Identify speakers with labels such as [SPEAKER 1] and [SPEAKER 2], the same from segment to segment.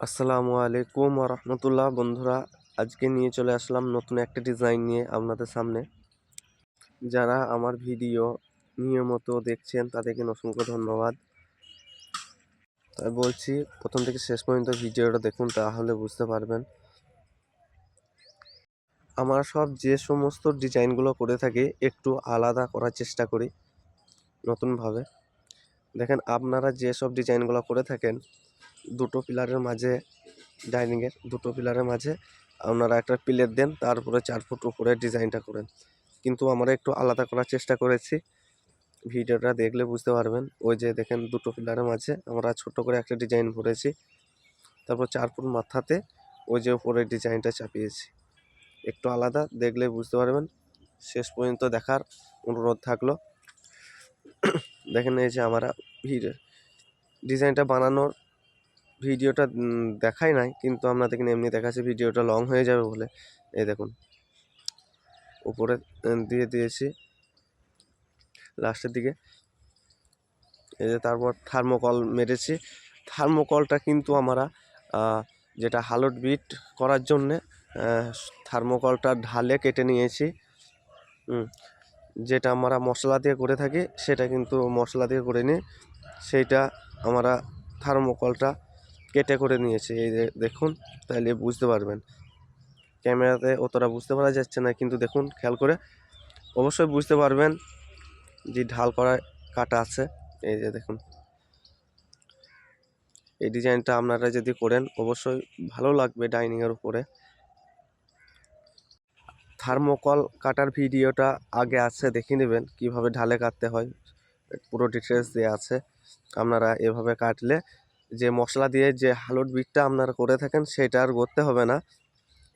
[SPEAKER 1] আসসালামু আলাইকুম রহমতুল্লাহ বন্ধুরা, আজকে নিয়ে চলে আসলাম নতুন একটা ডিজাইন নিয়ে আপনাদের সামনে। যারা আমার ভিডিও নিয়মিত দেখছেন, তাদেরকে অসংখ্য ধন্যবাদ। তাই বলছি, প্রথম থেকে শেষ পর্যন্ত ভিডিওটা দেখুন, তাহলে বুঝতে পারবেন। আমার সব যে সমস্ত ডিজাইনগুলো করে থাকি, একটু আলাদা করার চেষ্টা করি, নতুনভাবে। দেখেন, আপনারা যে সব ডিজাইনগুলো করে থাকেন দুটো পিলারের মাঝে ডাইনিংয়ের দুটো পিলারের মাঝে আপনারা একটা প্লেট দেন, তারপরে চার ফুট উপরে ডিজাইনটা করেন। কিন্তু আমরা একটু আলাদা করার চেষ্টা করেছি। ভিডিওটা দেখলে বুঝতে পারবেন। ওই যে দেখেন দুটো পিলারের মাঝে আমরা ছোট করে একটা ডিজাইন করেছি। তারপর চার ফুট মাথাতে ওই যে উপরে ডিজাইনটা চাপিয়েছি। একটু আলাদা, দেখলে বুঝতে পারবেন। শেষ পর্যন্ত দেখার অনুরোধ থাকল। দেখেন এই যে আমরা ভিডিও ডিজাইনটা বানানোর ভিডিওটা দেখাই নাই, কিন্তু আপনাদের আপনাদেরকে এমনি দেখাচ্ছি ভিডিওটা লং হয়ে যাবে বলে। এই দেখুন। উপরে দিয়ে দিয়েছি। লাস্টের দিকে। এই যে তারপর থার্মোকল মেরেছি। থার্মোকলটা কিন্তু আমরা যেটা হালট বিট করার জন্যে থার্মোকলটা ঢালে কেটে নিয়েছি। যেটা আমরা মশলা দিয়ে করে থাকি, সেটা কিন্তু মশলা দিয়ে করে নিই। সেইটা আমরা থার্মোকলটা কেটে করে নিয়েছে, এই যে দেখুন, তাহলে বুঝতে পারবেন। ক্যামেরাতে অতটা বুঝতে পারা যাচ্ছে না, কিন্তু দেখুন, খেয়াল করে। অবশ্যই বুঝতে পারবেন যে ঢাল করা কাটা আছে, এই যে দেখুন। এই ডিজাইনটা আপনারা যদি করেন, অবশ্যই ভালো লাগবে ডাইনিংয়ের উপরে। থার্মোকল কাটার ভিডিওটা আগে আছে, দেখে নেবেন কীভাবে ঢালে কাটতে হয়। পুরো ডিটেলস দেওয়া আছে। আপনারা এভাবে কাটলে যে মশলা দিয়ে যে হালুট বিটটা আপনারা করে থাকেন, সেটা আর করতে হবে না।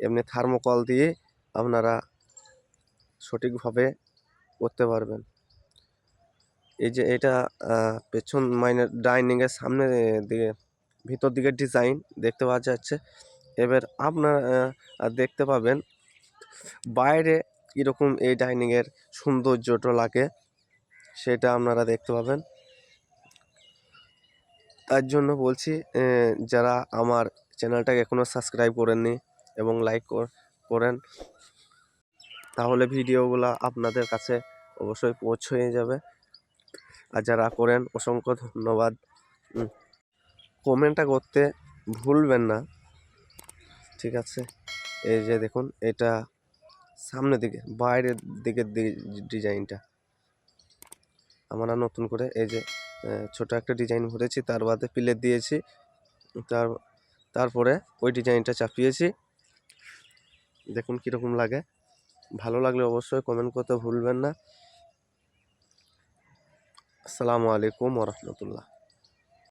[SPEAKER 1] এমনি থার্মোকল দিয়ে আপনারা সঠিকভাবে করতে পারবেন। এই যে এটা পেছন মাইনে ডাইনিংয়ের সামনে দিকে ভিতর দিকে ডিজাইন দেখতে পাওয়া যাচ্ছে। এবার আপনারা দেখতে পাবেন বাইরে কীরকম এই ডাইনিংয়ের সৌন্দর্যটা লাগে, সেটা আপনারা দেখতে পাবেন। তার জন্য বলছি যারা আমার চ্যানেলটাকে এখনও সাবস্ক্রাইব করেননি এবং লাইক করেন, তাহলে ভিডিওগুলো আপনাদের কাছে অবশ্যই পৌঁছে যাবে। আর যারা করেন, অসংখ্য ধন্যবাদ। কমেন্টটা করতে ভুলবেন না। ঠিক আছে? এই যে দেখুন, এটা সামনের দিকে, বাইরের দিকের দিকে ডিজাইনটা। আমরা নতুন করে এই যে ছোট একটা ডিজাইন ভরেছি, তার বাদে প্লেট দিয়েছি, তার, তারপরে ওই ডিজাইনটা চাপিয়েছি। দেখুন কীরকম লাগে। ভালো লাগলে অবশ্যই কমেন্ট করতে ভুলবেন না। আসসালামু আলাইকুম রহমতুল্লাহ।